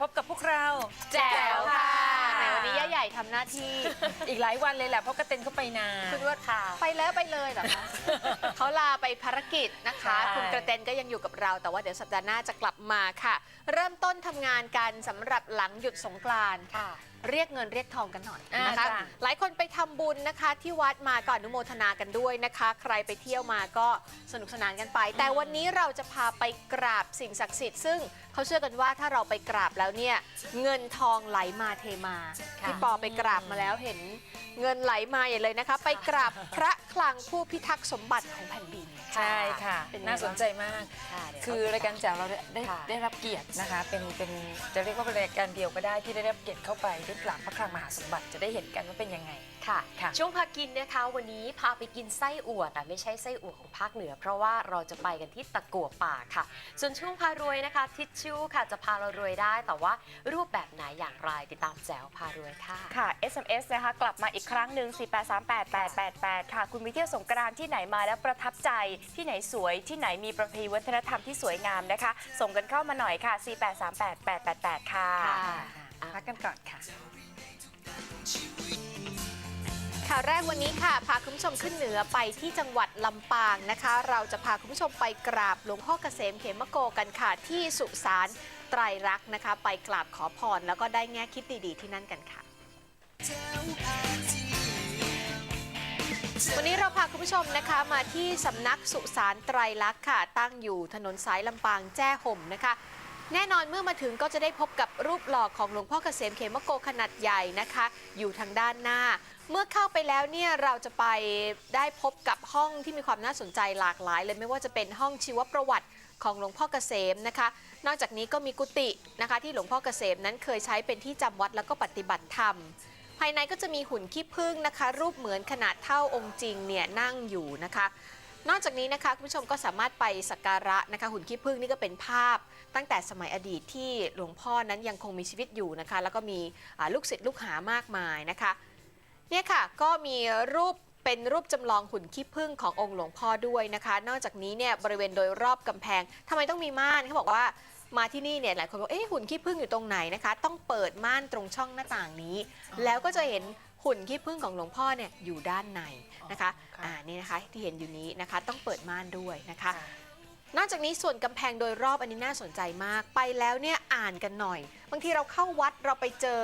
พบกับพวกเราแจ๋วค่ะแหมวันนี้ย่าใหญ่ทำหน้าที่ อีกหลายวันเลยแหละเพราะกระเต็นเข้าไปนาน คุณว่าไปแล้วไปเลยเหรอคะ เขาลาไปภารกิจนะคะ ใช่ คุณกระเตนก็ยังอยู่กับเรา แต่ว่าเดี๋ยวสัปดาห์หน้าจะกลับมาค่ะ เริ่มต้นทำงานกันสำหรับหลังหยุดสงกรานต์ค่ะ เรียกเงินเรียกทองกันหน่อยอ่านะคะจ้ะ หลายคนไปทำบุญนะคะ ที่วัดมาก่อนอนุโมทนากันด้วยนะคะ ใครไปเที่ยวมาก็สนุกสนานกันไป แต่วันนี้เราจะพาไปกราบสิ่งศักดิ์สิทธิ์ซึ่งเขาเชื่อกันว่าถ้าเราไปกราบแล้วเนี่ยเงินทองไหลมาเทมาค่ะพี่ปอไปกราบมาแล้วเห็นเงินไหลมาอย่างเลยนะคะ ไปกราบพระคลังผู้พิทักษ์สมบัติของแผ่นดิน ใช่ค่ะ เป็นไงน่าสนใจมากค่ะเดี๋ยวคือรายการแจ๋วเราได้ได้ค่ะ ได้รับเกียรตินะคะ เป็นเป็นจะเรียกว่าเป็นรายการเดียวก็ได้ที่ได้รับเกียรติเข้าไปได้กราบพระคลังมหาสมบัติจะได้เห็นกันว่าเป็นยังไง ค่ะ ค่ะ ช่วงพากินนะคะวันนี้พาไปกินไส้อั่วแต่ไม่ใช่ไส้อั่วของภาคเหนือ เพราะว่าเราจะไปกันที่ตะกัวป่าค่ะ ส่วนช่วงพารวยนะคะ ทิชชู่ค่ะจะพาเรารวยได้ แต่ว่ารูปแบบไหนอย่างไรติดตามแจ๋วพารวยค่ะ ค่ะ SMS นะคะกลับมาอีกครั้งหนึ่ง4838888 ค่ะ คุณไปเที่ยวสงกรานต์ที่ไหนมาแล้วประทับใจที่ไหนสวยที่ไหนมีประเพณีวัฒนธรรมที่สวยงามนะคะ ส่งกันเข้ามาหน่อยค่ะ 4838888 ค่ะค่ะ พักกันก่อนค่ะ ข่าวแรกวันนี้ค่ะ พาคุณผู้ชมขึ้นเหนือไปที่จังหวัดลำปางนะคะ เราจะพาคุณผู้ชมไปกราบหลวงพ่อเกษมเขมโกกันค่ะ ที่สุสานไตรรักษ์นะคะ ไปกราบขอพรแล้วก็ได้แง่คิดดีๆ ที่นั่นกันค่ะ วันนี้เราพาคุณผู้ชมนะคะมาที่สำนักสุสานไตรลักษณ์ค่ะ ตั้งอยู่ถนนสายลำปางแจ้ห่มนะคะ แน่นอนเมื่อมาถึงก็จะได้พบกับรูปหล่อของหลวงพ่อเกษมเขมโกขนาดใหญ่นะคะ อยู่ทางด้านหน้า เมื่อเข้าไปแล้วเนี่ยเราจะไปได้พบกับห้องที่มีความน่าสนใจหลากหลายเลยไม่ว่าจะเป็นห้องชีวประวัติของหลวงพ่อเกษมนะคะ นอกจากนี้ก็มีกุฏินะคะที่หลวงพ่อเกษมนั้นเคยใช้เป็นที่จำวัดแล้วก็ปฏิบัติธรรม ภายในก็จะมีหุ่นขี้ผึ้งนะคะ รูปเหมือนขนาดเท่าองค์จริงเนี่ยนั่งอยู่นะคะ นอกจากนี้นะคะคุณผู้ชมก็สามารถไปสักการะนะคะ หุ่นขี้ผึ้งนี่ก็เป็นภาพ ตั้งแต่สมัยอดีตที่หลวงพ่อนั้นยังคงมีชีวิตอยู่นะคะ แล้วก็มีอ่าลูกศิษย์ลูกหามากมายนะคะเนี่ยค่ะก็มีรูปเป็นรูปจำลองหุ่นขี้ผึ้งขององค์หลวงพ่อด้วยนะคะ นอกจากนี้เนี่ยบริเวณโดยรอบกำแพงทำไมต้องมีม่านเขาบอกว่ามาที่นี่เนี่ยหลายคนบอกเอ๊ะหุ่นขี้ผึ้งอยู่ตรงไหนนะคะ ต้องเปิดม่านตรงช่องหน้าต่างนี้ แล้วก็จะเห็นหุ่นขี้ผึ้งของหลวงพ่อเนี่ยอยู่ด้านในนะคะค่ะอ่านี่นะคะที่เห็นอยู่นี้นะคะ ต้องเปิดม่านด้วยนะคะ นอกจากนี้ส่วนกำแพงโดยรอบอันนี้น่าสนใจมาก ไปแล้วเนี่ยอ่านกันหน่อย บางทีเราเข้าวัดเราไปเจอ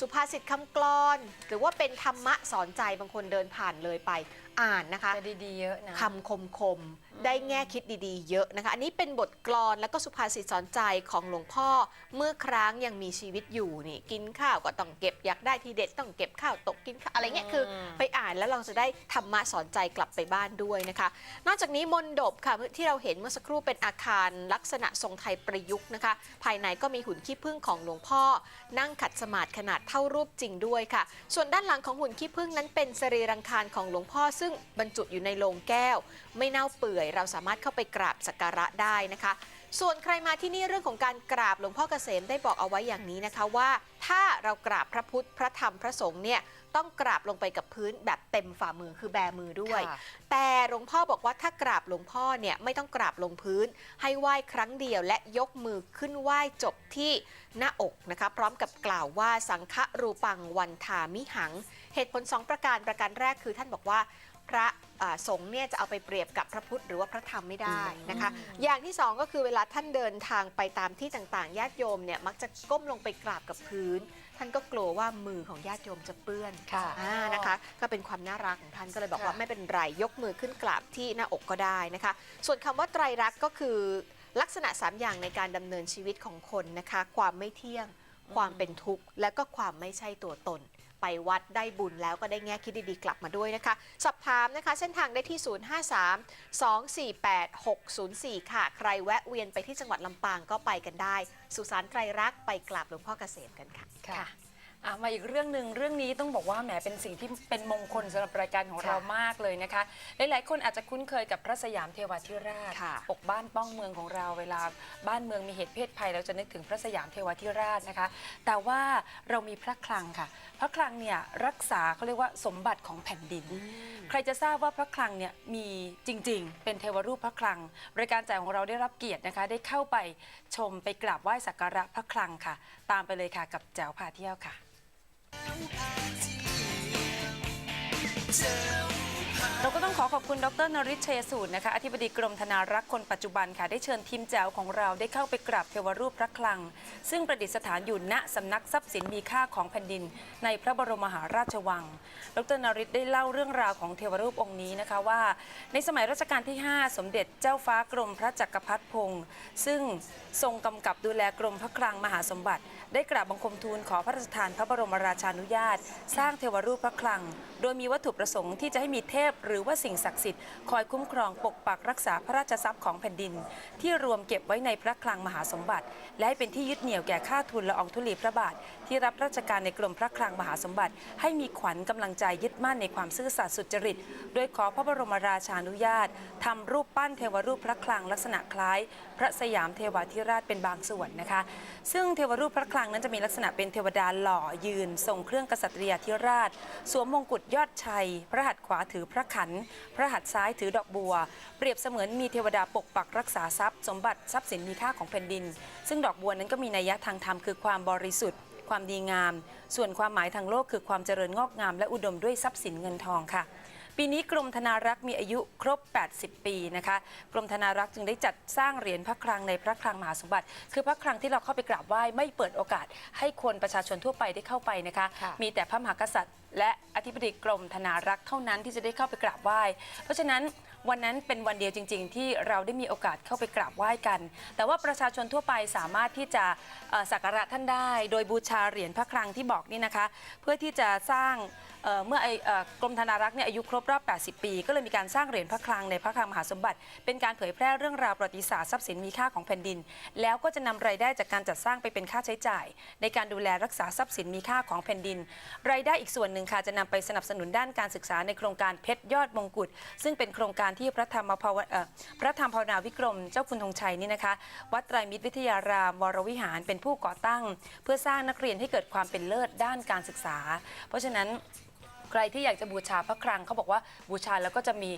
สุภาษิตคำกลอน หรือว่าเป็นธรรมะสอนใจบางคนเดินผ่านเลยไป อ่านนะคะ จะดีๆเยอะนะ คำคมคมๆ ได้แง่คิดดีๆ เยอะนะคะ อันนี้เป็นบทกลอนแล้วก็สุภาษิตสอนใจของหลวงพ่อเมื่อครั้งยังมีชีวิตอยู่นี่กินข้าวก็ต้องเก็บอยากได้ทีเด็ดต้องเก็บข้าวตกกินข้าวอะไรเงี้ยคือ ไปอ่านแล้วเราจะได้ธรรมะสอนใจกลับไปบ้านด้วยนะคะ นอกจากนี้มนดบค่ะที่เราเห็นเมื่อสักครู่เป็นอาคารลักษณะทรงไทยประยุกต์นะคะ ภายในก็มีหุ่นขี้ผึ้งของหลวงพ่อ นั่งขัดสมาธิขนาดเท่ารูปจริงด้วยค่ะ ส่วนด้านหลังของหุ่นขี้ผึ้งนั้นเป็นสรีรังคารของหลวงพ่อ ซึ่งบรรจุอยู่ในโลงแก้ว ไม่เน่าเปื่อยเราสามารถเข้าไปกราบสักการะได้นะคะ ส่วนใครมาที่นี่เรื่องของการกราบหลวงพ่อเกษมได้บอกเอาไว้อย่างนี้นะคะว่า ถ้าเรากราบพระพุทธพระธรรมพระสงฆ์เนี่ยต้องกราบลงไปกับพื้นแบบเต็มฝ่ามือคือแบมือด้วยค่ะแต่หลวงพ่อบอกว่าถ้ากราบหลวงพ่อเนี่ยไม่ต้องกราบลงพื้น ให้ไหว้ครั้งเดียวและยกมือขึ้นไหว้จบที่หน้าอกนะคะพร้อมกับกล่าวว่าสังฆรูปังวันทามิหัง เหตุผลสองประการประการแรกคือท่านบอกว่า พระอ่าสงฆ์เนี่ยจะเอาไปเปรียบกับพระพุทธหรือว่าพระธรรมไม่ได้นะคะ อย่างที่สองก็คือเวลาท่านเดินทางไปตามที่ต่างๆญาติโยมเนี่ยมักจะก้มลงไปกราบกับพื้น ท่านก็กลัวว่ามือของญาติโยมจะเปื้อนค่ะอ่านะคะ ก็เป็นความน่ารักของท่านก็เลยบอกว่าค่ะไม่เป็นไรยกมือขึ้นกราบที่หน้าอกก็ได้นะคะ ส่วนคำว่าไตรรักษณ์ก็คือลักษณะ 3 อย่างในการดำเนินชีวิตของคนนะคะ ความไม่เที่ยง ความเป็นทุกข์ และก็ความไม่ใช่ตัวตน ไปวัดได้บุญแล้วก็ได้แง่คิดดีๆ กลับมาด้วยนะคะ สอบถามนะคะ เส้นทางได้ที่ 053 248 604 ค่ะ ใครแวะเวียนไปที่จังหวัดลำปางก็ไปกันได้ สุสานไตรรักษ์ไปกราบหลวงพ่อเกษมกันค่ะค่ะ อะมาอีกเรื่องหนึ่งเรื่องนี้ต้องบอกว่าแหมเป็นสิ่งที่เป็นมงคลสำหรับรายการของเรามากเลยนะคะ หลายๆ คนอาจจะคุ้นเคยกับพระสยามเทวาธิราช ค่ะปกบ้านป้องเมืองของเราเวลาบ้านเมืองมีเหตุเพศภัยเราจะนึกถึงพระสยามเทวาธิราชนะคะ แต่ว่าเรามีพระคลังค่ะ พระคลังเนี่ยรักษาเขาเรียกว่าสมบัติของแผ่นดิน ใครจะทราบว่าพระคลังเนี่ยมีจริง ๆ เป็นเทวรูปพระคลัง รายการจ่ายของเราได้รับเกียรตินะคะ ได้เข้าไปชมไปกราบไหว้สักการะพระคลังค่ะ ตามไปเลยค่ะกับแจ๋วพาเที่ยวค่ะ เราก็ต้องขอขอบคุณดรนริชเชยสูตรนะคะ อธิบดีกรมธนารักษ์คนปัจจุบันค่ะ ได้เชิญทีมแจ๋วของเราได้เข้าไปกราบเทวรูปพระคลัง ซึ่งประดิษฐานอยู่ณสำนักทรัพย์สินมีค่าของแผ่นดิน ในพระบรมมหาราชวัง ดรนริชได้เล่าเรื่องราวของเทวรูปองค์นี้นะคะว่า ในสมัยรัชกาลที่ 5 สมเด็จเจ้าฟ้ากรมพระจักรพรรดิพงศ์ซึ่งทรงกำกับดูแลกรมพระคลังมหาสมบัติ ได้กราบบังคมทูลขอพระราชทานพระบรมราชานุญาต สร้างเทวรูปพระคลัง โดยมีวัตถุประสงค์ที่จะให้มีเทพหรือว่าสิ่งศักดิ์สิทธิ์คอยคุ้มครองปกปักรักษาพระราชทรัพย์ของแผ่นดิน ที่รวมเก็บไว้ในพระคลังมหาสมบัติ และให้เป็นที่ยึดเหนี่ยวแก่ข้าทูลละอองธุลีพระบาท ที่รับราชการในกรมพระคลังมหาสมบัติ ให้มีขวัญกำลังใจยึดมั่นในความซื่อสัตย์สุจริต โดยขอพระบรมราชานุญาตทำรูปปั้นเทวรูปพระคลังลักษณะคล้าย พระสยามเทวาธิราชเป็นบางส่วนนะคะ ซึ่งเทวรูปพระคลังนั้นจะมีลักษณะเป็นเทวดาหล่อยืน ทรงเครื่องกษัตริยาธิราช สวมมงกุฎยอดชัย พระหัตถ์ขวาถือพระขัน พระหัตถ์ซ้ายถือดอกบัว เปรียบเสมือนมีเทวดาปกปักรักษาทรัพย์ สมบัติทรัพย์สินมีค่าของแผ่นดิน ซึ่งดอกบัวนั้นก็มีนัยยะทางธรรมคือความบริสุทธิ์ ความดีงาม ส่วนความหมายทางโลกคือความเจริญงอกงาม และอุดมด้วยทรัพย์สินเงินทองค่ะ ปีนี้กรมธนารักษ์มีอายุครบ 80 ปีนะคะ กรมธนารักษ์จึงได้จัดสร้างเหรียญพระคลังในพระคลังมหาสมบัติ คือพระคลังที่เราเข้าไปกราบไหว้ไม่เปิดโอกาส ให้คนประชาชนทั่วไปได้เข้าไปนะคะค่ะมีแต่พระมหากษัตริย์ และอธิบดีกรมธนารักษ์เท่านั้นที่จะได้เข้าไปกราบไหว้ เพราะฉะนั้น วันนั้นเป็นวันเดียวจริง ๆ ที่เราได้มีโอกาสเข้าไปกราบไหว้กัน แต่ว่าประชาชนทั่วไปสามารถที่จะสักการะท่านได้ โดยบูชาเหรียญพระคลังที่บอกนี่นะคะ เพื่อที่จะสร้างเมื่ออกรมธนารักษ์เนี่ยอายุครบรอบ 80 ปี ก็เลยมีการสร้างเหรียญพระคลังในพระคลังมหาสมบัติ เป็นการเผยแพร่เรื่องราวประวัติศาสตร์ทรัพย์สินมีค่าของแผ่นดิน แล้วก็จะนำรายได้จากการจัดสร้างไปเป็นค่าใช้จ่าย ในการดูแลรักษาทรัพย์สินมีค่าของแผ่นดิน รายได้อีกส่วนหนึ่งค่ะจะนำไปสนับสนุนด้านการศึกษาในโครงการเพชรยอดมงกุฎซึ่งเป็นโครงการที่พระธรรมภาวพระธรรมภาวนาวิกรมเจ้าคุณธงชัยนี่นะคะ วัดไตรมิตรวิทยารามวรวิหารเป็นผู้ก่อตั้ง เพื่อสร้างนักเรียนให้เกิดความเป็นเลิศด้านการศึกษา เพราะฉะนั้นใครที่อยากจะบูชาพระคลังเขาบอกว่าบูชาแล้วก็จะมี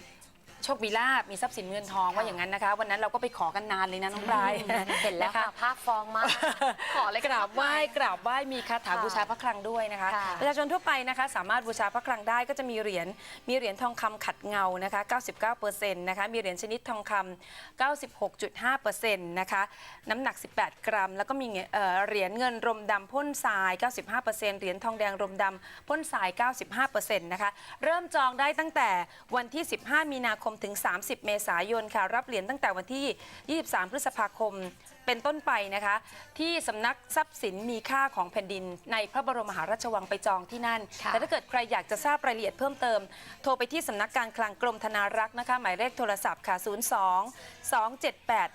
โชคมีลาบมีทรัพย์สินเงินทองว่าอย่างนั้นนะคะ วันนั้นเราก็ไปขอกันนานเลยนะน้องปลายเห็นแล้วค่ะภาพฟองมาก ขอเลยกราบไหว้กราบไหว้มีคาถาค่ะบูชาพระคลังด้วยนะคะค่ะประชาชนทั่วไปนะคะ สามารถบูชาพระคลังได้ก็จะมีเหรียญมีเหรียญทองคำขัดเงานะคะ 99%นะคะมีเหรียญชนิดทองคำ96.5%นะคะน้ำหนัก 18 กรัม แล้วก็มีเอ่อเหรียญเงินรมดำพ่นทราย 95%เหรียญทองแดงรมดำพ่นทราย 95%นะคะเริ่มจองได้ตั้งแต่วันที่ 15 มีนาคมถึง 30 เมษายนค่ะ รับเหรียญตั้งแต่วันที่ 23 พฤษภาคมเป็นต้นไปนะคะ ที่สำนักทรัพย์สินมีค่าของแผ่นดิน ในพระบรมมหาราชวังไปจองที่นั่นค่ะแต่ถ้าเกิดใครอยากจะทราบรายละเอียดเพิ่มเติม โทรไปที่สำนักการคลังกรมธนารักษ์นะคะ หมายเลขโทรศัพท์ค่ะ 02 278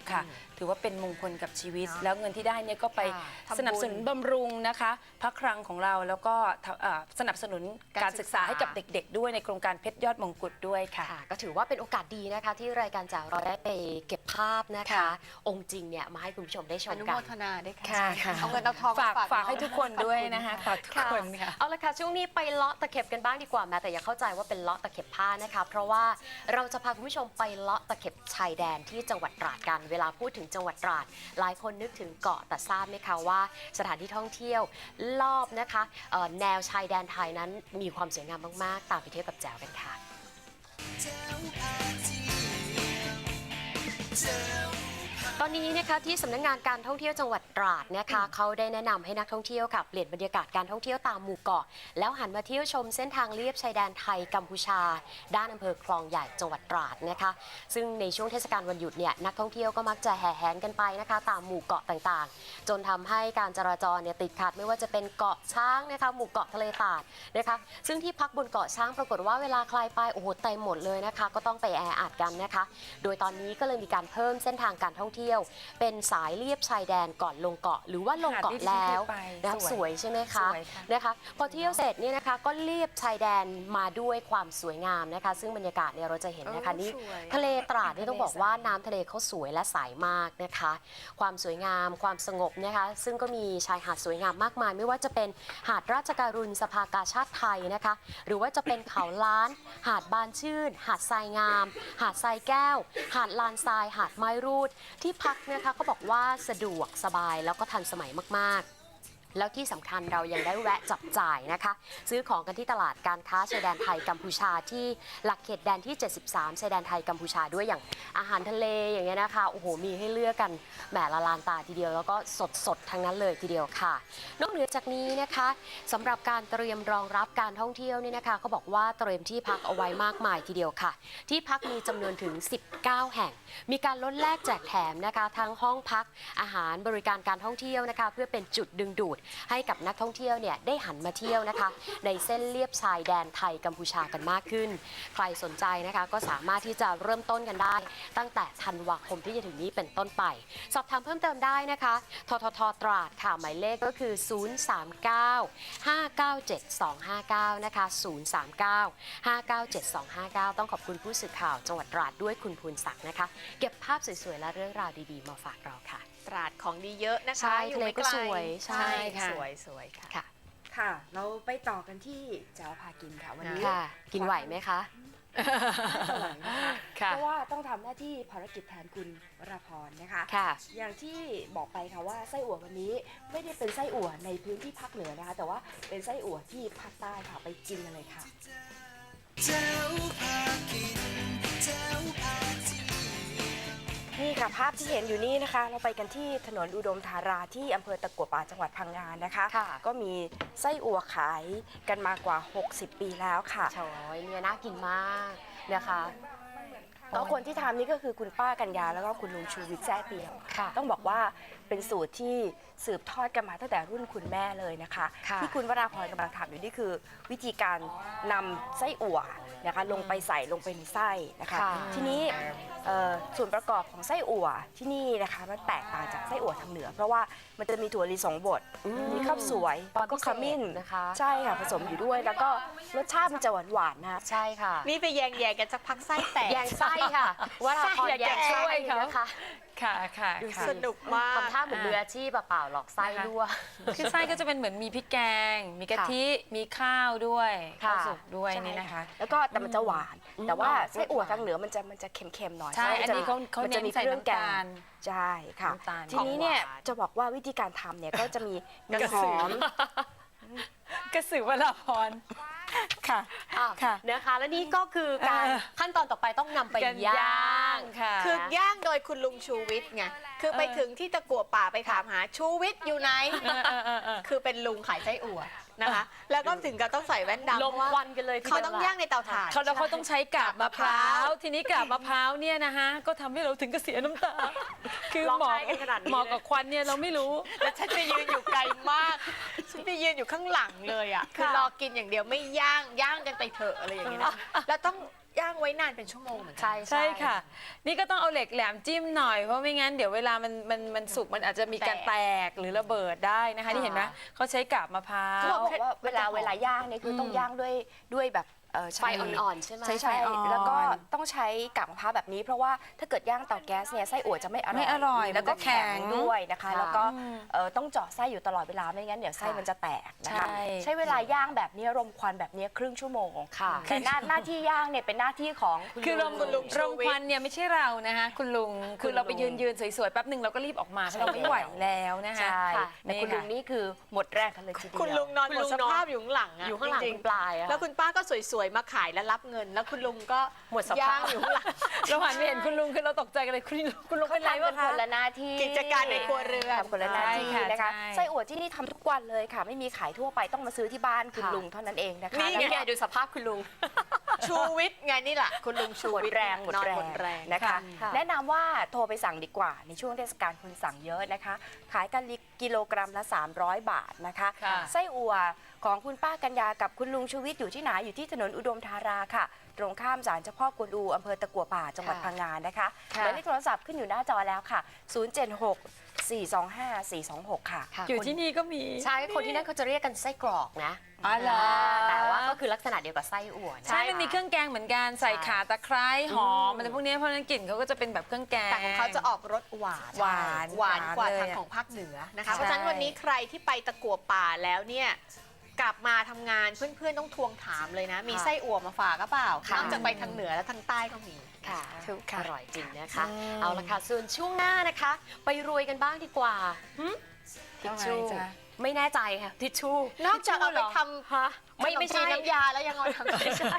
5446 ค่ะ ถือว่าเป็นมงคลกับชีวิต เนาะแล้วเงินที่ได้เนี่ยก็ไปค่ะทำบุญสนับสนุนบำรุงนะคะ พระคลังของเราแล้วก็ทำเอ่อสนับสนุนการศึกษาให้กับเด็ก ๆ ด้วยในโครงการเพชรยอดมงกุฎด้วยค่ะ ค่ะก็ถือว่าเป็นโอกาสดีนะคะ ที่รายการจากเราได้ไปเก็บภาพนะคะ ค่ะ องค์จริงเนี่ยมาให้คุณผู้ชมได้ชอมนุกัโมน ทนาด้วยค่ะค่ะค่ะ เอาเงินเอาทองฝากมฝากน้องให้ทุกคนด้วยนะคะฝากทุกคนค่ะ เอาละค่ะช่วงนี้ไปเลาะตะเข็บกันบ้างดีกว่าแม้แต่อย่าเข้าใจว่าเป็นเลาะตะเข็บผ้านะคะ เพราะว่าเราจะพาคุณผู้ชมไปเลาะตะเข็บชายแดนที่จังหวัดตราดกัน เวลาพูดถึงจังหวัดตราด หลายคนนึกถึงเกาะแต่ทราบไหมคะว่า สถานที่ท่องเที่ยวรอบนะคะแนวชายแดนไทยนั้นมีความสวยงามมาก ๆ ตามไปเที่ยวกับแจวกันค่ะ ตอนนี้นะคะที่สำนักงานการท่องเที่ยวจังหวัดตราดนะคะเขาได้แนะนำให้นักท่องเที่ยวค่ะเปลี่ยนบรรยากาศการท่องเที่ยวตามหมู่เกาะ แล้วหันมาเที่ยวชมเส้นทางเลียบชายแดนไทยกัมพูชา ด้านอำเภอคลองใหญ่จังหวัดตราดนะคะ ซึ่งในช่วงเทศกาลวันหยุดเนี่ยนักท่องเที่ยวก็มักจะแห่แหนกันไปนะคะ ตามหมู่เกาะต่างๆ จนทำให้การจราจรเนี่ยติดขัดไม่ว่าจะเป็นเกาะช้างนะคะหมู่เกาะทะเลตาดนะคะซึ่งที่พักบนเกาะช้างปรากฏว่าเวลาใครไปโอ้โหเต็มหมดเลยนะคะ ก็ต้องไปแออัดกันนะคะ โดยตอนนี้ก็เลยมีการเพิ่มเส้นทางการท่องเที่ยวที่ยว เป็นสายเลียบชายแดนก่อนลงเกาะ หรือว่าลงเกาะหาดที่แล้วเคยไปนะครับสวยสวยใช่ไหมคะสวยค่ะนะคะพอเที่ยวเสร็จเนี่ยนะคะก็เลียบชายแดนมาด้วยความสวยงามนะคะ ซึ่งบรรยากาศเนี่ยเราจะเห็นนะคะเออนี่สวยทะเลตราดนี่ต้องบอกว่าน้ำทะเลเขาสวยและใสมากนะคะ ความสวยงามความสงบนะคะ ซึ่งก็มีชายหาดสวยงามมากมาย ไม่ว่าจะเป็นหาดราชการุณสภากาชาติไทยนะคะ หรือว่าจะเป็นเขาล้าน หาดบานชื่น หาดทรายงาม หาดทรายแก้ว หาดลานทราย หาดไม้รูดที่พักนะคะก็บอกว่าสะดวกสบายแล้วก็ทันสมัยมากๆ แล้วที่สำคัญเรายังได้แวะจับจ่ายนะคะ ซื้อของกันที่ตลาดการค้าชายแดนไทยกัมพูชาที่หลักเขตแดนที่ 73ชายแดนไทยกัมพูชาด้วยอย่างอาหารทะเลอย่างเงี้ยนะคะโอ้โหมีให้เลือกกันแหมละลานตาทีเดียวแล้วก็สดสดทั้งนั้นเลยทีเดียวค่ะ นอกเหนือจากนี้นะคะสำหรับการเตรียมรองรับการท่องเที่ยวเนี่ยนะคะเขาบอกว่าเตรียมที่พักเอาไว้มากมายทีเดียวค่ะ ที่พักมีจำนวนถึง 19 แห่ง มีการลดแลกแจกแถมนะคะทั้งห้องพักอาหารบริการการท่องเที่ยวนะคะ เพื่อเป็นจุดดึงดูดให้กับนักท่องเที่ยวเนี่ยได้หันมาเที่ยวนะคะ ในเส้นเลียบชายแดนไทยกัมพูชากันมากขึ้น ใครสนใจนะคะก็สามารถที่จะเริ่มต้นกันได้ ตั้งแต่ธันวาคมที่จะถึงนี้เป็นต้นไป สอบถามเพิ่มเติมได้นะคะทททตราดค่ะหมายเลขก็คือ 039 597 259 นะคะ 039 597 259 ต้องขอบคุณผู้สื่อข่าวจังหวัดตราดด้วยคุณภูนศักดิ์นะคะ เก็บภาพสวยๆและเรื่องราวดีๆ มาฝากเราค่ะตราดของดีเยอะนะคะ ใช่อยู่ทะเลไม่ก็ไลสวยใช่ใช่ค่ะ สวยสวยค่ะ ค่ะค่ะ เราไปต่อกันที่แจ๋วพากินค่ะวันนี้ค่ะ กินไหวไหมคะ ไม่ไหวนะคะค่ะ เพราะว่าต้องทำหน้าที่ภารกิจแทนคุณวราพรนะคะ ค่ะ อย่างที่บอกไปค่ะว่าไส้อั่ววันนี้ไม่ได้เป็นไส้อั่วในพื้นที่ภาคเหนือนะคะ แต่ว่าเป็นไส้อั่วที่ภาคใต้ค่ะไปกินกันเลยค่ะนี่ ค่ะภาพที่เห็นอยู่นี่นะคะ เราไปกันที่ถนนอุดมธาราที่อำเภอตะกัวป่าจังหวัดพังงานนะคะ ค่ะ ก็มีไส้อั่วขายกันมากว่า 60 ปีแล้วค่ะชอยเนี่ยน่ากินมากนะคะแล้วคนที่ทำนี่ก็คือคุณป้ากัญญาแล้วก็คุณลุงชูวิทย์แจ้เปียวค่ะ ต้องบอกว่า เป็นสูตรที่สืบทอดกันมาตั้งแต่รุ่นคุณแม่เลยนะคะ ค่ะ ที่คุณวราพรกำลังทำอยู่นี่คือ วิธีการนำไส้อั่วนะคะลงไปใส่ลงไปในไส้นะคะ ค่ะ ทีนี้เอ่อส่วนประกอบของไส้อั่วที่นี่นะคะมันแตกต่างจากไส้อั่วทางเหนือ เพราะว่ามันจะมีถั่วลิสงบดอืมมีข้าวสวยความก็ขมิ้นพิเศษนะคะ ใช่ค่ะผสมอยู่ด้วย แล้วก็รสชาติมันจะหวานหวานๆนะคะ ใช่ค่ะนี่ไปแยงแยงกันสักพักไส้แตก แยงไส้ค่ะ ว่าเราพออยากแยจะงไส้ช่วยเขานะคะ ค่ะค่ะดูค่ะสิสนุกมากทำท่าเหมือนมืออาชีพอะเปล่าหลอกไส้ด้วยคือไส้ก็จะเป็นเหมือนมีพริกแกง มีกะค่ะทิ มีข้าวด้วยค่ะ ข้าวสุกด้วยใช่นี่นะคะ แล้วก็แต่มันจะหวานอืมแต่ว่าอ๋อไส้อั่วทางเหนือมันจะมันจะเค็มๆหน่อยใช่ไส้อันนี้เขาเขามันเน้จะนมีใส่เครื่องแกน้ำตางลใช่ค่ะ น้ำตาล ทีนี้เนี่ยของหวาน จะบอกว่าวิธีการทำเนี่ยก็จะมีมีกระหสืออม กระสือวราพรค่ะอ้าวค่ะนะคะ แล้วนี่ก็คือการเออขั้นตอนต่อไปต้องนำไปกันย่าย่างง ค่ะคือย่างโดยคุณลุงชูวิทย์ไงคือไปเออถึงที่ตะกัวป่าไปถามหาชูวิทย์อยู่ไหนเออเออเออเออคือเป็นลุงขายไส้อั่วนะคะ แล้วก็ถึงกับต้องใส่แว่นดำลมเพราะว่าควันกันเลยทีเขาดีวต้องย่างในเตาถ่านเขาแล้วเขาต้องใช้กาบมะพร้าวกาบมะพร้าวทีนี้กาบมะพร้าวเนี่ยนะฮะก็ทำให้เราถึงกับเสียน้ำตา คือร้องหมอไห้กันขนาดนี้หมอเลยกับควันเนี่ยเราไม่รู้แล้วฉันไปยืนอยู่ไกลมากฉันไปยืนอยู่ข้างหลังเลยอะคือรอกินอย่างเดียวไม่ย่างย่างกันไปเถอะอะไรอย่างเงี้ยนะแล้วต้อง ย่างไว้นานเป็นชั่วโมงเหมือนกั ใช่ใช่ค่ะ นี่ก็ต้องเอาเหล็กแหลมจิ้มหน่อยเพราะไม่งั้นเดี๋ยวเวลามันมันมันสุกมันอาจจะมีการแตกแตกหรือระเบิดได้นะคะนี่เห็นไหมเขาใช้กาบมะพร้าเขาว บอกว่าเวลามันจะหอมเวลาย่างเนี่ยคือต้องอืมย่างด้วยด้วยแบบ เอ่อไฟอ่อนๆใช่ไหมใช่ไฟใช่อ่อน แล้วก็ต้องใช้กากมะพร้าวแบบนี้ เพราะว่าถ้าเกิดย่างเตาแก๊สเนี่ยไส้อั่วจะไม่อร่อยไม่อร่อยแล้วก็มันจะแข็แข็งงด้วยนะคะ ค่ะแล้วก็อืมเอ่อต้องเจาะไส้อยู่ตลอดเวลาไม่งั้นเดี๋ยวไส้ค่ะมันจะแตกนะคะใช่ใช้เวลาย่างแบบนี้รมควันแบบนี้ครึ่งชั่วโมงค่ะ แต่หน้าหน้าที่ย่างเนี่ยเป็นหน้าที่ของคุณคือลมลุงลมควันเนี่ยไม่ใช่เรานะคะคุณลุงคือเราไปยืนยืนสวยๆแป๊บหนึ่งเราก็รีบออกมาเพราะเราไม่ไหวแล้วนะคะใช่ค่ะแต่คุณลุงนี่คือหมดแรงกันเลยทีเดียว คุณลุงนอนคุณหมลุดงสนอนภาพอยู่ข้างหลังอะอยู่ข้างหลังจริคุณปลายอะ แล้วคุณป้าก็สวยๆมาขายและรับเงิน แล้วคุณลุงก็หมดสภาพย่างอยู่ข้างหลังเราหันไปเห็นคุณลุงคือเราตกใจกันเลยคุณลุงคุณลุงเขาเป็นไรทำกัวะนคะ คนละหน้าที่กิจการในครัวเรือน ทำคนละหน้าที่ใช่ค่ะนะคะใช่ ไส้อั่วที่นี่ทำทุกวันเลยค่ะ ไม่มีขายทั่วไปต้องมาซื้อที่บ้านคุณค่ะ ลุงเท่านั้นเองนะคะนี่นี่แล้วไงก็ ดูสภาพคุณลุง ชูวิทย์ไงนี่แหละคุณลุงชูหมดวิทย์แรงหมดนอนแรงหมดแรงนะคะ ค่ะ แนะนำว่าโทรไปสั่งดีกว่า ในช่วงเทศกาลคนสั่งเยอะนะคะ ขายกันกิโลกรัมละ 300 บาทนะคะ ค่ะ ไส้อั่วของคุณป้ากัญญากับคุณลุงชูวิทย์อยู่ที่ไหนอยู่ที่ถนนอุดมธาราค่ะ ตรงข้ามศาลเจ้าพ่อกวนอูอำเภอตะกัวป่าจังหวัดค่ะพังงานนะคะค่ะหมายเลขโทรศัพท์ขึ้นอยู่หน้าจอแล้วค่ะ 076 425 426 ค่ะค่ะอยู่คนที่นี่ก็มี ใช่คนที่นั่นเขาจะเรียกกันไส้กรอกนะอ๋อเหรอ แต่ว่าก็คือลักษณะเดียวกับไส้อั่วนะ ใช่มันมีเครื่องแกงเหมือนกันใส่ใช่ขาตะไคร้หอมอืมอะไรพวกนี้เพราะฉะนั้นกลิ่นเขาก็จะเป็นแบบเครื่องแกง แต่ของเขาจะออกรสหวานหวานหวานกว่าหวานเลยทางของภาคเหนือนะคะ ใช่ เพราะฉะนั้นวันนี้ใครที่ไปตะกั่วป่าแล้วเนี่ย กลับมาทำงานเพื่อนๆต้องทวงถามเลยนะ มีไส้อั่วมาฝากก็เปล่าค่ะนอกจากไปทางเหนือแล้วทางใต้ก็มีค่ะถูกค่ะอร่อยจริงนะคะอืมเอาละค่ะส่วนช่วงหน้านะคะ ไปรวยกันบ้างดีกว่าทิชชู่ทำ ไมจ๊ะไม่แน่ใจค่ะทิชชู่นอกจากเอาไปทฮะำไม่ไม่ขนจีนใช่น้ำยาแล้วยังเอาไปทำไม่ใช่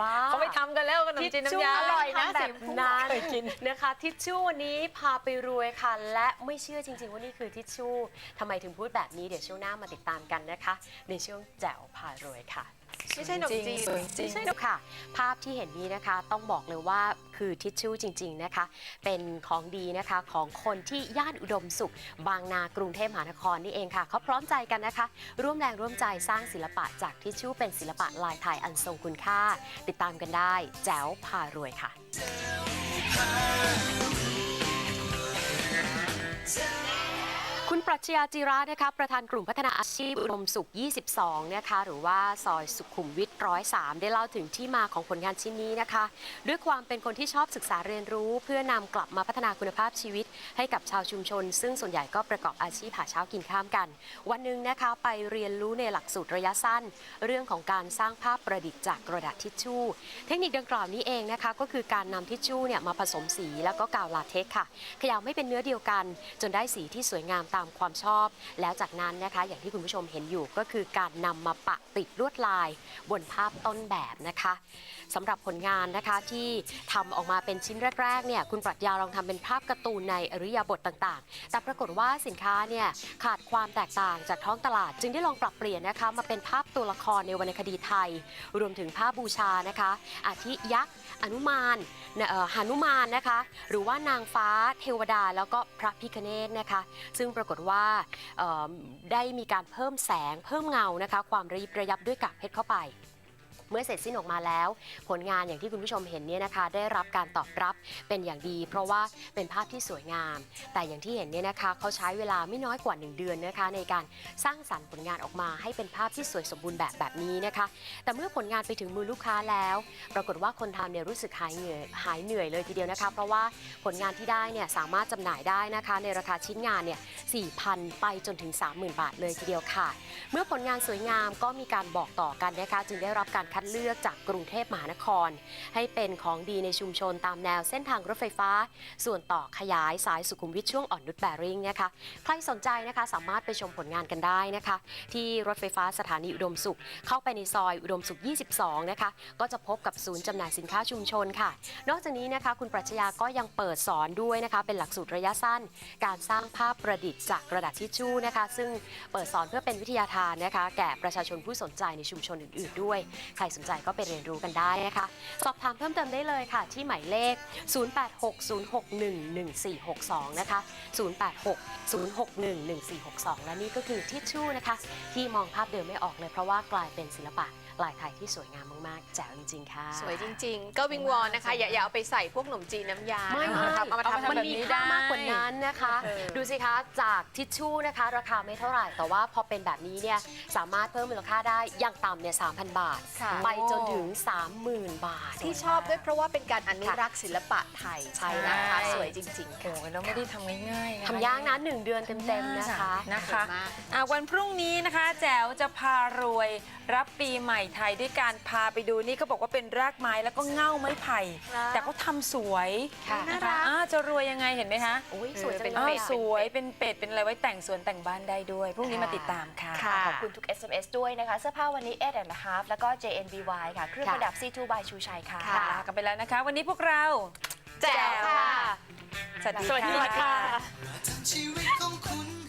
บ้าเขาไปทำกันแล้วขนมจีนน้ำยาทิชชู่อร่อยนะทำแบบสีฟูนั้นเคยกินนะคะทิชชู่วันนี้พาไปรวยค่ะ และไม่เชื่อจริง ๆ ว่านี่คือทิชชู่ทำไมถึงพูดแบบนี้เดี๋ยวช่วงหน้ามาติดตามกันนะคะ ในช่วงแจ๋วพารวยค่ะ ไม่ใช่ขนมจีนสวยจริง ไม่ใช่นกค่ะ ภาพที่เห็นนี้นะคะต้องบอกเลยว่าคือทิชชู่จริง ๆนะคะ เป็นของดีนะคะของคนที่ย่านอุดมสุข บางนากรุงเทพมหานครนี่เองค่ะเขาพร้อมใจกันนะคะ ร่วมแรงร่วมใจสร้างศิลปะจากทิชชู่เป็นศิลปะลายไทยอันทรงคุณค่า ติดตามกันได้ แจ๋วพารวยค่ะ คุณปรัชญาจิระนะคะประธานกลุ่มพัฒนาอาชีพอุดมสุข 22 นะคะ หรือว่าซอยสุขุมวิท103ได้เล่าถึงที่มาของผลงานชิ้นนี้นะคะ ด้วยความเป็นคนที่ชอบศึกษาเรียนรู้ เพื่อนำกลับมาพัฒนาคุณภาพชีวิต ให้กับชาวชุมชน ซึ่งส่วนใหญ่ก็ประกอบอาชีพหาเช้ากินข้ามกัน วันหนึ่งนะคะไปเรียนรู้ในหลักสูตรระยะสั้น เรื่องของการสร้างภาพประดิษฐ์จากกระดาษทิชชู่ เทคนิคดังกล่าวนี้เองนะคะ ก็คือการนำทิชชู่เนี่ยมาผสมสีแล้วก็กาวลาเท็กค่ะขยำให้เป็นเนื้อเดียวกัน จนได้สีที่สวยงามตามามความชอบ แล้วจากนั้นนะคะอย่างที่คุณผู้ชมเห็นอยู่ก็คือการนำมาปะติดลวดลายบนภาพต้นแบบนะคะสำหรับผลงานนะคะที่ทำออกมาเป็นชิ้นแรกๆเนี่ยคุณปรัชญาลองทำเป็นภาพการ์ตูนในอริยาบทต่างๆ แต่ปรากฏว่าสินค้าเนี่ยขาดความแตกต่างจากท้องตลาด จึงได้ลองปรับเปลี่ยนนะคะมาเป็นภาพตัวละครในวรรณคดีไทย รวมถึงภาพบูชานะคะอาทิยักษ์อนุมานนะเอ่อหนุมานนะคะ หรือว่านางฟ้าเทวดาแล้วก็พระพิคเนตนะคะ ซึ่งปรากฏว่าได้มีการเพิ่มแสงเพิ่มเงานะคะ ความระยิบระยับด้วยกากเพชรเข้าไป เมื่อเสร็จสิ้นออกมาแล้ว ผลงานอย่างที่คุณผู้ชมเห็นเนี่ยนะคะ ได้รับการตอบรับเป็นอย่างดี เพราะว่าเป็นภาพที่สวยงาม แต่อย่างที่เห็นเนี่ยนะคะเขาใช้เวลาไม่น้อยกว่า 1 เดือนนะคะ ในการสร้างสรรค์ผลงานออกมาให้เป็นภาพที่สวยสมบูรณ์แบบแบบนี้นะคะ แต่เมื่อผลงานไปถึงมือลูกค้าแล้ว ปรากฏว่าคนทำเนี่ยรู้สึกหายเหนื่อยหายเหนื่อยเลยทีเดียวนะคะ เพราะว่าผลงานที่ได้เนี่ยสามารถจำหน่ายได้นะคะ ในราคาชิ้นงานเนี่ย4,000 ไปจนถึง 30,000 บาทเลยทีเดียวค่ะ เมื่อผลงานสวยงามก็มีการบอกต่อกันนะคะจึงได้รับการคัดเลือกจากกรุงเทพมหานคร ให้เป็นของดีในชุมชนตามแนวเส้นทางรถไฟฟ้า ส่วนต่อขยายสายสุขุมวิทช่วงอ่อนนุชแบริ่งนะคะใครสนใจนะคะสามารถไปชมผลงานกันได้นะคะ ที่รถไฟฟ้าสถานีอุดมสุข เข้าไปในซอยอุดมสุข 22 นะคะ ก็จะพบกับศูนย์จำหน่ายสินค้าชุมชนค่ะ นอกจากนี้นะคะ คุณปรัชญาก็ยังเปิดสอนด้วยนะคะ เป็นหลักสูตรระยะสั้น การสร้างภาพประดิษฐ์จากกระดาษทิชชู่นะคะ ซึ่งเปิดสอนเพื่อเป็นวิทยาทานนะคะ แก่ประชาชนผู้สนใจในชุมชนอื่น ๆ ด้วย ใครสนใจก็ไปเรียนรู้กันได้นะคะ สอบถามเพิ่มเติมได้เลยค่ะ ที่หมายเลข 0860611462 นะคะ 0860611462 และนี่ก็คือทิชชู่นะคะ ที่มองภาพเดิมไม่ออกเลยเพราะว่ากลายเป็นศิลปะ ลายไทยที่สวยงามมากๆแจ๋วจริง ๆ ค่ะ สวยจริง ๆ ก็วิงวอนนะคะ อย่าอย่าเอาไปใส่พวกขนมจีนน้ำยาไม่นะคะไม่เอามาทำเอามันแบบมีนี้ค่าได้มากกว่านั้นนะคะเออดูสิคะจากทิชชู่นะคะ ราคาไม่เท่าไหร่ แต่ว่าพอเป็นแบบนี้เนี่ยสามารถเพิ่มมูลค่าได้อย่างต่ำเนี่ย3,000บาท ค่ะ ไปจนถึง 30,000 บาท ที่ชอบด้วยเพราะว่าเป็นการอนุรักษ์ศิลปะไทยใช่นะคะใช่สวยจริงๆโอ้ค่ะยเราไม่ได้ทำง่ายๆนะทำยากนะหนึ่งเดือนเต็มๆนะคะ นะคะสวยมาก อะวันพรุ่งนี้นะคะ แจ๋วจะพารวยรับปีใหม่ไทยด้วยการพาไปดูนี่ก็บอกว่าเป็นรากไม้แล้วก็เง่าไม้ไผ่ครับแต่เขาทำสวยค่ะนะน่ารัคะกอ่าจะรวยยังไงเห็นไหมคะอุ้ยสวยจังเป็นเลอ้าวยอะสวยเป็นเป็ดเป็นอะไรไว้แต่งสวนแต่งบ้านได้ด้วยพรุ่งนี้มาติดตามค่ะ ค่ะ ขอบคุณทุก SMS ด้วยนะคะ เสื้อผ้าวันนี้ Ed and a Half แล้วก็ JNBY ค่ะ เครื่องประดับ C2 by ชูชัยค่ะลากันไปแล้วนะคะ วันนี้พวกเราแจ๋วค่ะ สวัสดี สวัสดีค่ะค่ะทั้งชีวิตของคุณ